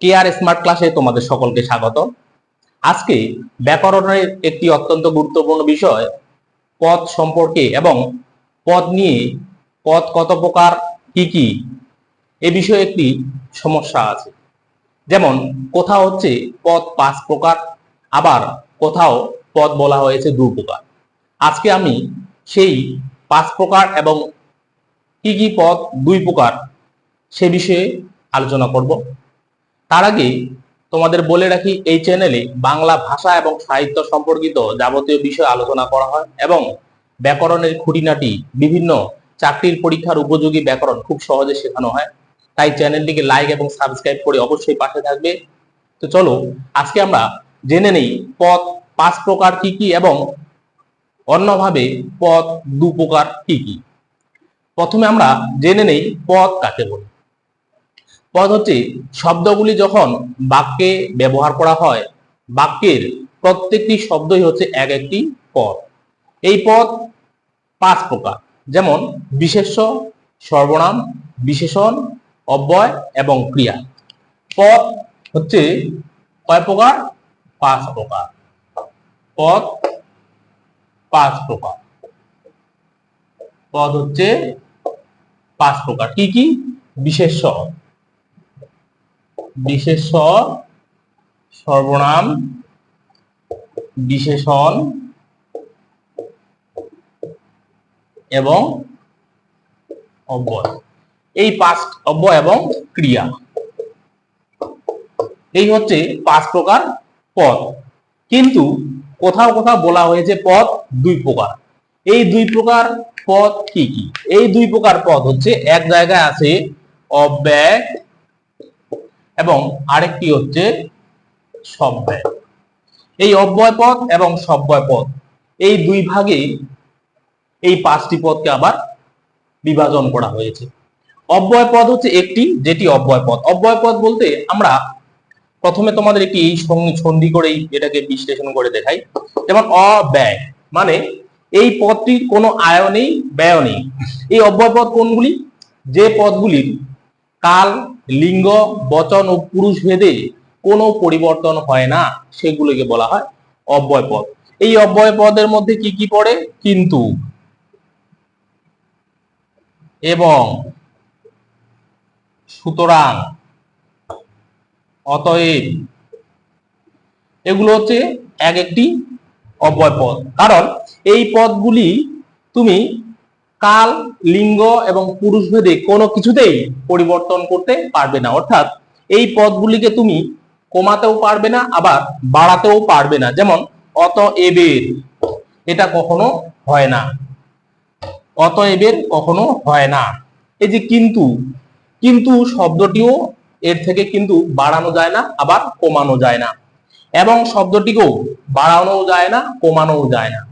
Care smart ক্লাসে তোমাদের সকলকে স্বাগত। আজকে ব্যাকরণের একটি অত্যন্ত গুরুত্বপূর্ণ বিষয় পদ সম্পর্কে এবং পদ নিয়ে পদ কত প্রকার, কি কি, এ বিষয়ে একটি সমস্যা আছে। যেমন, কোথাও হচ্ছে পদ পাঁচ প্রকার, আবার কোথাও পদ বলা হয়েছে দু প্রকার। আজকে আমি সেই পাঁচ প্রকার এবং কি কি পদ দুই প্রকার সে বিষয়ে আলোচনা করব। তার আগে তোমাদের বলে রাখি, এই চ্যানেলে বাংলা ভাষা এবং সাহিত্য সম্পর্কিত যাবতীয় বিষয় আলোচনা করা হয় এবং ব্যাকরণের খুঁটিনাটি বিভিন্ন চাকরির পরীক্ষার উপযোগী ব্যাকরণ খুব সহজে শেখানো হয়। তাই চ্যানেলটিকে লাইক এবং সাবস্ক্রাইব করে অবশ্যই পাশে থাকবে। তো চলো, আজকে আমরা জেনে নেই পদ পাঁচ প্রকার কি কি এবং অন্যভাবে পদ দু প্রকার কি কি। প্রথমে আমরা জেনে নেই পদ কাকে বলে। পদ হচ্ছে শব্দগুলি যখন বাক্যে ব্যবহার করা হয়, বাক্যের প্রত্যেকটি শব্দই হচ্ছে এক একটি পদ। এই পদ পাঁচ প্রকার, যেমন বিশেষ্য, সর্বনাম, বিশেষণ, অব্যয় এবং ক্রিয়া। পদ হচ্ছে কয় প্রকার? পাঁচ প্রকার। পদ পাঁচ প্রকার। পদ হচ্ছে পাঁচ প্রকার। কি কি? বিশেষ্য। বিশেষ্য সর্বনাম, বিশেষণ এবং অব্যয়। এই পাঁচ অব্যয় এবং ক্রিয়া। এই হচ্ছে পাঁচ প্রকার পদ। কিন্তু কোথাও কোথাও বলা হয়েছে পদ দুই প্রকার। এই দুই প্রকার পদ কি কি? এই দুই প্রকার পদ হচ্ছে এক জায়গায় আছে অব্যয় এবং আরেকটি হচ্ছে সব্যয়। এই অব্যয় পদ এবং সব্যয় পদ, এই দুই ভাগে এই পাঁচটি পদকে আবার বিভাজন করা হয়েছে। অব্যয় পদ হচ্ছে একটি, যেটি অব্যয় পদ। অব্যয় পদ বলতে আমরা প্রথমে তোমাদের একটি সন্ধি করেই এটাকে বিশ্লেষণ করে দেখাই। যেমন অব্যয় মানে এই পদটির কোনো আয় নেই ব্যয় নেই। এই অব্যয় পদ কোনগুলি? যে পদগুলির কাল, লিঙ্গ, বচন ও পুরুষ ভেদে কোনো পরিবর্তন হয় না, সেগুলোকে বলা হয় অব্যয় পদ। এই অব্যয় পদের মধ্যে কি কি পড়ে? কিন্তু এবং সুতরাং অতএব এগুলো হচ্ছে এক একটি অব্যয় পদ। কারণ এই পদগুলি তুমি কাল, লিঙ্গ এবং পুরুষ ভেদে কোনো কিছুতেই পরিবর্তন করতে পারবে না। অর্থাৎ এই পদগুলিকে তুমি কমাতেও পারবে না, আবার বাড়াতেও পারবে না। যেমন, অতএবের। এটা কখনো হয় না। অতএবের কখনো হয় না। এই যে কিন্তু কিন্তু শব্দটিও এর থেকে কিন্তু বাড়ানো যায় না, আবার কমানো যায় না। এবং শব্দটিকেও বাড়ানো যায় না, কমানোও যায় না।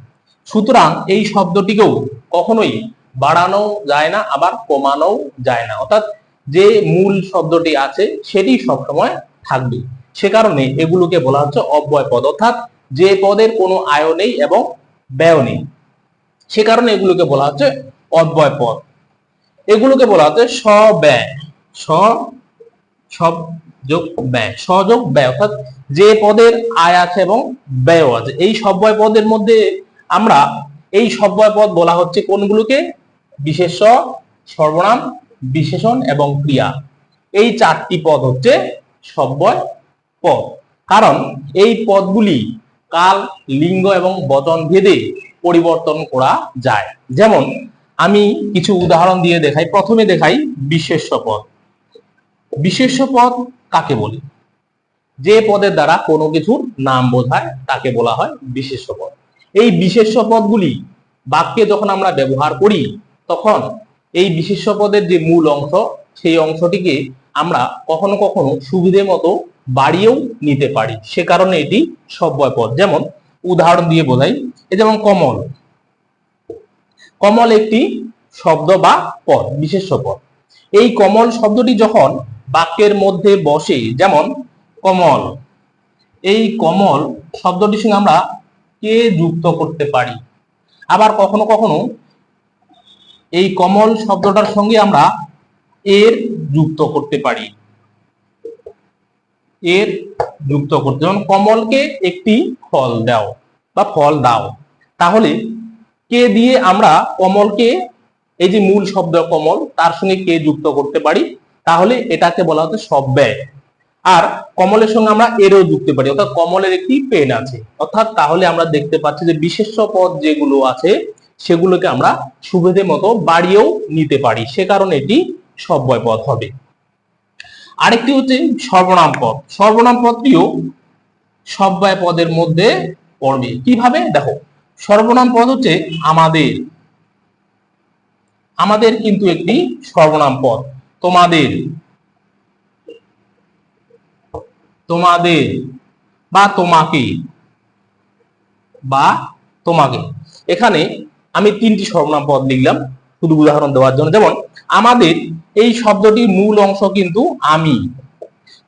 সুতরাং এই শব্দটিকেও কখনোই বাড়ানো যায় না, আবার কমানোও যায় না। অর্থাৎ যে মূল শব্দটি আছে, সেটি সবসময় থাকবে। সে কারণে এগুলোকে বলা হচ্ছে অব্যয় পদ। অর্থাৎ যে পদের কোনো আয় নেই এবং ব্যয় নেই। সে কারণে এগুলোকে বলা হচ্ছে অব্যয় পদ। এগুলোকে বলা হচ্ছে স্বব্যয়। স সব যোগ ব্যয়। সযোগ ব্যয়। অর্থাৎ যে পদের আয় আছে এবং ব্যয় আছে। এই সব্যয় পদের মধ্যে আমরা এই সব্যয় পদ বলা হচ্ছে কোনগুলোকে? বিশেষ্য, সর্বনাম, বিশেষণ এবং ক্রিয়া। এই চারটি পদ হচ্ছে সব্যয় পদ। কারণ এই পদগুলি কাল, লিঙ্গ এবং বচন ভেদে পরিবর্তন করা যায়। যেমন, আমি কিছু উদাহরণ দিয়ে দেখাই। প্রথমে দেখাই বিশেষ্য পদ। বিশেষ্য পদ কাকে বলে? যে পদের দ্বারা কোনো কিছুর নাম বোঝায়, তাকে বলা হয় বিশেষ্য পদ। এই বিশেষ্য পদগুলি বাক্যে যখন আমরা ব্যবহার করি তখন এই বিশেষ্য পদের যে মূল অংশ, সেই অংশটিকে আমরা কখনো কখনো সুবিধে মতো বাড়িয়েও নিতে পারি। সে কারণে এটি সব্যয় পদ যেমন উদাহরণ দিয়ে বোঝাই এই যেমন কমল। কমল একটি শব্দ বা পদ বিশেষ্য পদ এই কমল শব্দটি যখন বাক্যের মধ্যে বসে, যেমন কমল, এই কমল শব্দটির সঙ্গে আমরা কে যুক্ত করতে পারি? আবার কখনো কখনো এই কমল শব্দটার সঙ্গে আমরা এর যুক্ত করতে পারি। এর যুক্ত করতে যেমন কমলকে একটি ফল দাও বা ফল দাও। তাহলে কে দিয়ে আমরা কমলকে, এই যে মূল শব্দ কমল, তার সঙ্গে কে যুক্ত করতে পারি? তাহলে এটাকে বলা হচ্ছে সব্যয়। আর কমলের সঙ্গে আমরা এরও যুক্ত পারি, অর্থাৎ কমলের একটি পেন আছে। অর্থাৎ তাহলে আমরা দেখতে পাচ্ছি যে বিশেষ্য পদ যেগুলো আছে সেগুলোকে আমরা সুবিধে মতো বাড়িয়েও নিতে পারি। সে কারণে এটি সব্যয় পদ হবে। আরেকটি হচ্ছে সর্বনাম পদ সর্বনাম পদটিও সব্যয় পদের মধ্যে পড়বে। কীভাবে? দেখো, সর্বনাম পদ হচ্ছে আমাদের। আমাদের কিন্তু একটি সর্বনাম পদ তোমাদের। তোমাদের বা তোমাকে বা তোমাকে। এখানে আমি তিনটি সর্বনাম পদ লিখলাম, শুধু উদাহরণ দেওয়ার জন্য। যেমন, আমাদের এই শব্দটির মূল অংশ কিন্তু আমি।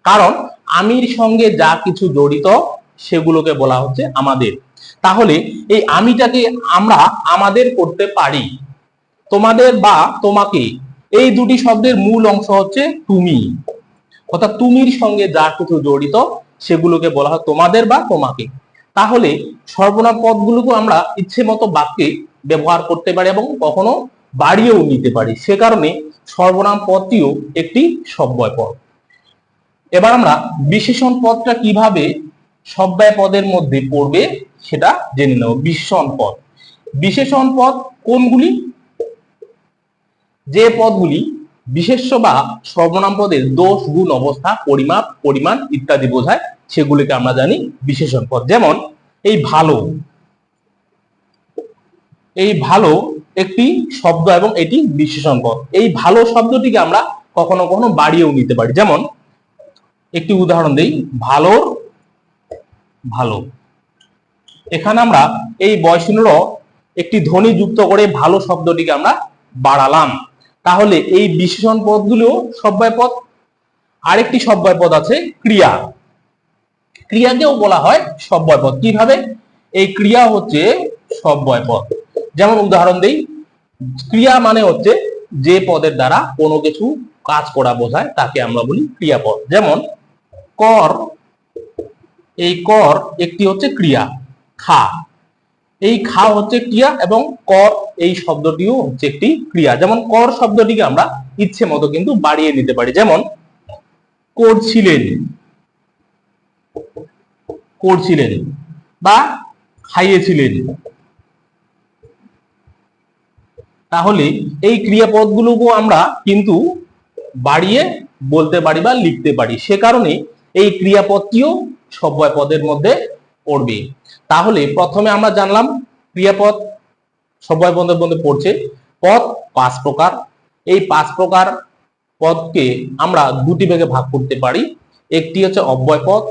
কারণ, আমির সঙ্গে যা কিছু জড়িত, সেগুলোকে বলা হচ্ছে আমাদের। তাহলে, এই আমিটাকে আমরা আমাদের করতে পারি। তোমাদের বা তোমাকে, এই দুটি শব্দের মূল অংশ হচ্ছে তুমি। অর্থাৎ তুমির সঙ্গে যা কিছু জড়িত, সেগুলোকে বলা হয় তোমাদের বা তোমাকে। তাহলে, সর্বনাম পদগুলোকে আমরা ইচ্ছে মতো বাক্যে ব্যবহার করতে পারি এবং কখনো বাড়িয়েও নিতে পারি। সে কারণে সর্বনাম পদটিও একটি সব্যয় পদ। এবার আমরা বিশেষণ পদটা কীভাবে সব্যয় পদের মধ্যে পড়বে সেটা জেনে নেব। বিশেষণ পদ। বিশেষণ পদ কোনগুলি? যে পদগুলি বিশেষ্য বা সর্বনাম পদের দোষ, গুণ, অবস্থা, পরিমাপ, পরিমাণ ইত্যাদি বোঝায়, সেগুলিকে আমরা জানি বিশেষণ পদ। যেমন এই ভালো এই ভালো একটি শব্দ এবং এটি বিশেষণ পদ এই ভালো শব্দটিকে আমরা কখনো কখনো বাড়িয়েও নিতে পারি। যেমন, একটি উদাহরণ দিই, ভালোর ভালো। এখানে আমরা এই বয়সীনুর একটি ধ্বনি যুক্ত করে ভালো শব্দটিকে আমরা বাড়ালাম। তাহলে এই বিশেষণ পদগুলো সব্যয় পদ। আরেকটি সব্যয় পদ আছে, ক্রিয়া। ক্রিয়াকেও বলা হয় সব্যয় পদ। কীভাবে? এই ক্রিয়া হচ্ছে সব্যয় পদ। যেমন উদাহরণ দেই, ক্রিয়া মানে হচ্ছে যে পদের দ্বারা কোনো কিছু কাজ করা বোঝায়, তাকে আমরা বলি ক্রিয়াপদ। যেমন, কর, এই কর একটি হচ্ছে ক্রিয়া, খা। এই খা হচ্ছে ক্রিয়া এবং কর এই শব্দটিও হচ্ছে একটি ক্রিয়া। যেমন, কর শব্দটিকে আমরা ইচ্ছে মতো কিন্তু বাড়িয়ে নিতে পারি। যেমন, করছিলেন করছিলেন বা খাইয়েছিলেন। তাহলে এই ক্রিয়াপদগুলোকে আমরা কিন্তু বাড়িয়ে বলতে পারি বা লিখতে পারি। সে কারণে এই ক্রিয়াপদটিও সব্যয় পদের মধ্যে পড়বে। তাহলে প্রথমে আমরা জানলাম ক্রিয়াপদ সব্যয় পদের মধ্যে পড়ছে। পদ পাঁচ প্রকার। এই পাঁচ প্রকার পদকে আমরা দুটি ভাগে ভাগ করতে পারি। একটি হচ্ছে অব্যয় পদ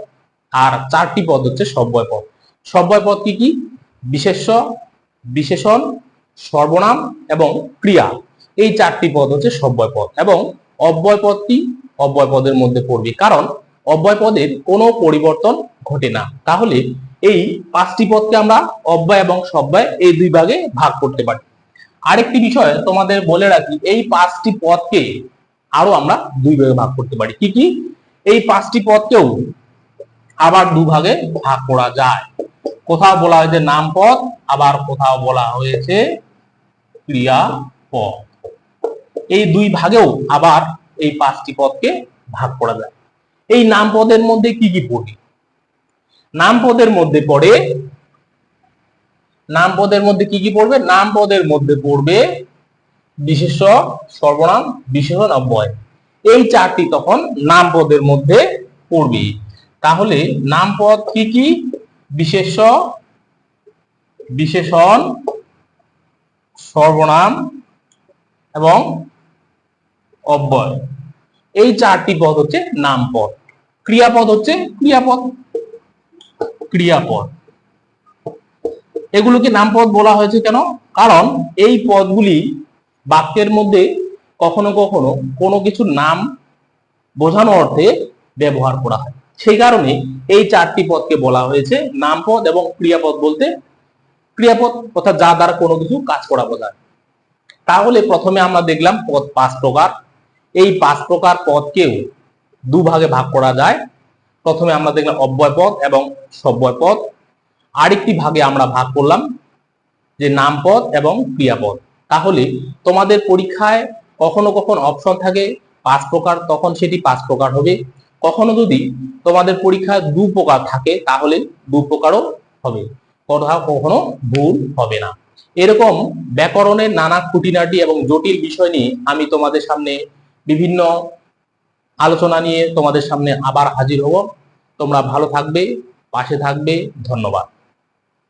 আর চারটি পদ হচ্ছে সব্যয় পদ। সব্যয় পদ কি কি? বিশেষ্য, বিশেষণ সর্বনাম এবং ক্রিয়া। এই চারটি পদ হচ্ছে সব্যয় পদ এবং অব্যয় পদটি অব্যয় পদের মধ্যে পড়বে। কারণ অব্যয় পদের কোনো পরিবর্তন ঘটে না। তাহলে এই পাঁচটি পদকে আমরা অব্যয় এবং সব্যয় এই দুই ভাগে ভাগ করতে পারি। আরেকটি বিষয় তোমাদের বলে রাখি, এই পাঁচটি পদকে আরও আমরা দুই ভাগে ভাগ করতে পারি। কি কি? এই পাঁচটি পদকেও আবার দুভাগে ভাগ করা যায়। কোথাও বলা হয়েছে নাম পদ আবার কোথাও বলা হয়েছে ক্রিয়া এই দুই ভাগেও আবার এই পাঁচটি পদকে ভাগ করা যায়। এই নাম পদের মধ্যে কি কি নাম পদের মধ্যে পড়ে, নাম পদের মধ্যে কি কি পড়বে? নাম পদের মধ্যে পড়বে সর্বনাম বিশেষণ অব্যয় এই চারটি তখন নাম পদের মধ্যে পড়বে তাহলে নাম পদ কি কি? বিশেষ বিশেষণ সর্বনাম এবং অব্যয়। এই চারটি পদ হচ্ছে নাম পদ ক্রিয়াপদ হচ্ছে ক্রিয়াপদ। ক্রিয়াপদ। এগুলোকে নাম পদ বলা হয়েছে কেন? কারণ এই পদগুলি বাক্যের মধ্যে কখনো কখনো কোনো কিছুর নাম বোঝানো অর্থে ব্যবহার করা হয়। সেই কারণে এই চারটি পদকে বলা হয়েছে নাম পদ এবং ক্রিয়াপদ বলতে ক্রিয়াপদ অর্থাৎ যা দ্বারা কোনো কিছু কাজ করা বোঝায়। তাহলে প্রথমে আমরা দেখলাম পদ পাঁচ প্রকার। এই পাঁচ প্রকার পদকেও দুভাগে ভাগ করা যায়। প্রথমে আমরা দেখলাম অব্যয় পদ এবং সব্যয় পদ। আরেকটি ভাগে আমরা ভাগ করলাম যে নামপদ এবং ক্রিয়াপদ তাহলে তোমাদের পরীক্ষায় কখনো কখনো অপশন থাকে, পাঁচ প্রকার, তখন সেটি পাঁচ প্রকার হবে। কখনো যদি তোমাদের পরীক্ষায় দু প্রকার থাকে, তাহলে দু প্রকারও হবে। কোথাও কখনো ভুল হবে না। এরকম ব্যাকরণের নানা খুঁটিনাটি এবং জটিল বিষয় নিয়ে আমি তোমাদের সামনে বিভিন্ন আলোচনা নিয়ে তোমাদের সামনে আবার হাজির হব। তোমরা ভালো থাকবে, পাশে থাকবে, ধন্যবাদ।